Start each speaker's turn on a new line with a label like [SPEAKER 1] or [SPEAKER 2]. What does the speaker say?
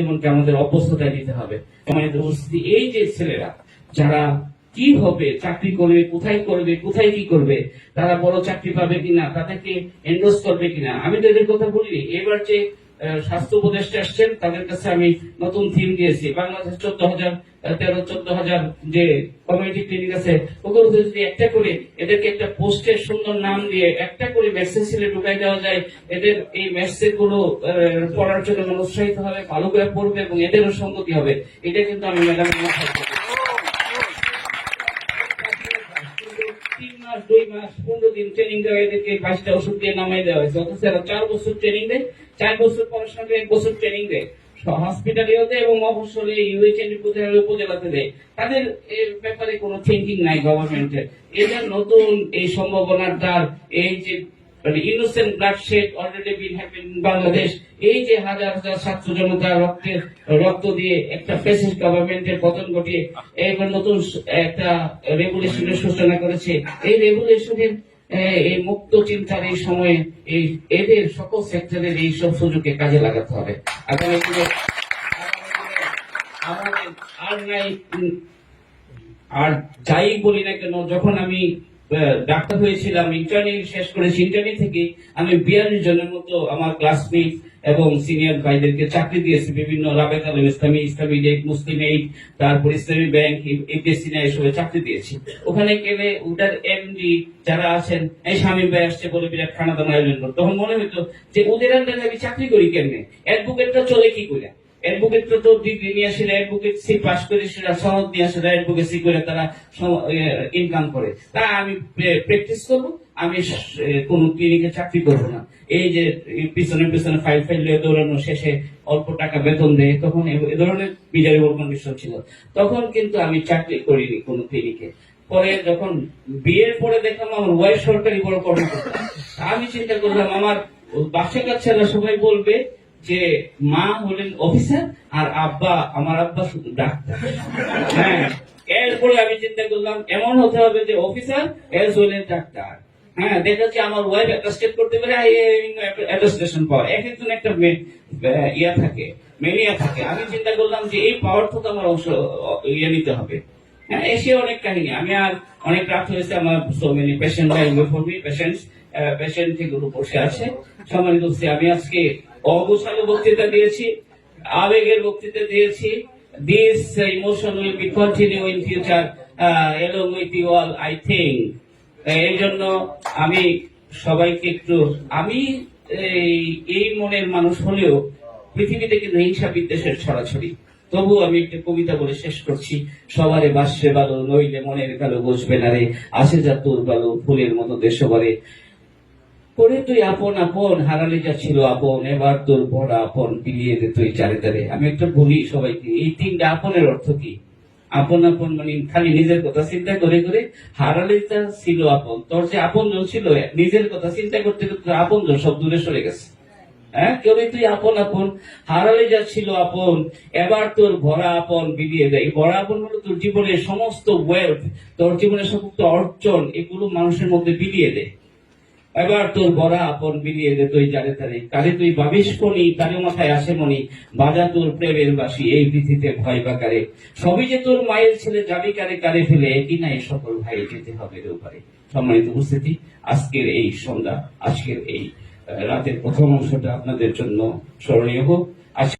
[SPEAKER 1] জীবনকে আমাদের অভ্যস্ততায় দিতে হবে। এই যে ছেলেরা, যারা কি হবে, চাকরি করবে, কোথায় করবে, কোথায় কি করবে, তারা বড় চাকরি পাবে কিনা, তাদেরকে এন্ডোস করবে কিনা, আমি তো এদের কথা বলিনি। এবার যে স্বাস্থ্য উপদেষ্টা আসছেন, তাদের কাছে আমি নতুন থিম দিয়েছি। বাংলাদেশ চোদ্দ হাজার তেরো, চোদ্দ হাজার যে কমিউনিটি ক্লিনিক আছে ওগুলো যদি একটা করে এদেরকে একটা পোস্টের সুন্দর নাম দিয়ে একটা করে মেসেজ ছেলে ঢুকাই দেওয়া যায়, এদের এই মেসেজগুলো পড়ার জন্য উৎসাহিত হবে, ভালো করে পড়বে এবং এদেরও সঙ্গতি হবে। এটা কিন্তু আমি ম্যাডামের দুই মাস, পনেরো দিন ট্রেনিং দেওয়া এদেরকে ওষুধ দিয়ে নামাই দেওয়া হয়েছে অথচ এরা চার বছর ট্রেনিং দেয়, চার বছর পড়াশোনা এক বছর ট্রেনিং দেয়। হসপিটালেও দেয় এবং মফসলে প্রতিনিধি উপজেলাতে দেয়। তাদের এর ব্যাপারে কোনো থিঙ্কিং নাই গভর্নমেন্টের এদের নতুন এই সম্ভাবনার দ্বার, এই যে innocent bloodshed already been happen Bangladesh এই যে হাজার হাজার ছাত্র জনতা রক্তের, রক্ত দিয়ে একটা ফেসিস্ট গভর্নমেন্টের পতন ঘটিয়ে এবার নতুন একটা রেগুলেশনের সূচনা করেছে। এই রেগুলেশনের এই মুক্ত চিন্তার এই সময়ে এই, এদের সকল সেক্টরের এই সব সুযোগকে কাজে লাগাতে হবে। আগামী দিনে আমাদের আর নাই আর যাই বলি না কেন, যখন আমি ডাক্তার হয়েছিলাম ইন্টার্নি শেষ করেছি ইন্টার্নি থেকে আমি বিয়াল্লিশ জনের মতো আমার ক্লাসমেট এবং সিনিয়র ভাইদেরকে চাকরি দিয়েছি, বিভিন্ন রাবেত আলম ইসলামী ইসলামী লীগ, মুসলিম এইড তারপর ইসলামী ব্যাংক না চাকরি দিয়েছি। ওখানে গেলে ওটার এমডি যারা আছেন, এই স্বামী ভাই আসছে বলে বিরাট খানা দানা আয়োজন করতো। তখন মনে হতো যে ওদের আন্ডারে আমি চাকরি করি কেমনে? অ্যাডভোকেটটা চলে কি করে অ্যাডভোকেট তো ডিগ্রি নিয়ে আসলে অ্যাডভোকেট সি পাস করে, সেটা সনদ নিয়ে আসলে করে তারা ইনকাম করে। তা আমি প্র্যাকটিস করব, আমি কোনো ক্লিনিকে চাকরি করব না। এই যে পিছনে পিছনে ফাইল ফাইল দৌড়ানো, শেষে অল্প টাকা বেতন দেয়, তখন এ ধরনের মিজারেবল কন্ডিশন ছিল। তখন কিন্তু আমি চাকরি করিনি কোনো ক্লিনিকে পরে যখন বিয়ের পরে দেখলাম আমার ওয়াইফ সরকারি বড় কর্মকর্তা। আমি চিন্তা করলাম, আমার বাসা কাছেরা সবাই বলবে যে মা হলেন অফিসার আর আব্বা, আমার আব্বা শুধু ডাক্তার। হ্যাঁ এরপরে আমি চিন্তা করলাম, এমন হতে হবে যে অফিসার এস হলেন ডাক্তার। হ্যাঁ আমার ওয়াইফ করতে পারে অ্যাটাস্টেশন পাওয়ার। এক একজন একটা ইয়া থাকে মেনিয়া থাকে। আমি চিন্তা করলাম যে এই পাওয়ার তো আমার অংশ ইয়ে নিতে হবে। হ্যাঁ এসে অনেক কাহিনী। আমি আর অনেক রাত হয়েছে আমার so many patient patient patient এগুলো বসে আছে। সম্মানিত আমি আজকে অগোছালো বক্তৃতা দিয়েছি, আবেগের বক্তৃতা দিয়েছি this emotion will be continue in future along with you all I think এই জন্য আমি সবাইকে একটু, আমি এই মনের মানুষ হলেও পৃথিবীতে কিন্তু হিংসা বিদ্বেষের ছড়াছড়ি। তবু আমি একটা কবিতা বলে শেষ করছি, সবারে বাসরে বালো নইলে মনের কালো বসবে না রে আসে যা তোর বালো ফুলের মতো দেশবারে। করে তুই আপন আপন, হারালে যা ছিল আপন, এবার তোর বড় আপন বিলিয়ে দে তুই চারে চারে আমি একটা বলি সবাইকে, এই তিনটা আপনের অর্থ কি? আপন আপন মানে খালি নিজের কথা চিন্তা করে করে হারালে যা ছিল আপন, তোর যে আপন জন ছিল, নিজের কথা চিন্তা করতে করতে আপন জন সব দূরে সরে গেছে। হ্যাঁ? কেউ তুই আপন আপন, হারালে যা ছিল আপন, এবার তোর ভরা আপন বিলিয়ে দেয় ভরা আপন হলো তোর জীবনের সমস্ত ওয়েলথ তোর জীবনের সমস্ত অর্জন, এগুলো মানুষের মধ্যে বিলিয়ে দেয় এবার তোর বড়া আপন বিলিয়ে দে তুই জানে তারে। কারে তুই ভাবিস কোনি, তারে মাথায় আসে মনি, বাজা তোর প্রেমের বাসি এই পৃথিবীতে ভয় বা কারে? সবই যে তোর মায়ের ছেলে যাবি কারে কারে ফেলে, একই এই সকল ভাই যেতে হবে রে সম্মানিত উপস্থিতি, আজকের এই সন্ধ্যা, আজকের এই রাতের প্রথম অংশটা আপনাদের জন্য স্মরণীয় হোক।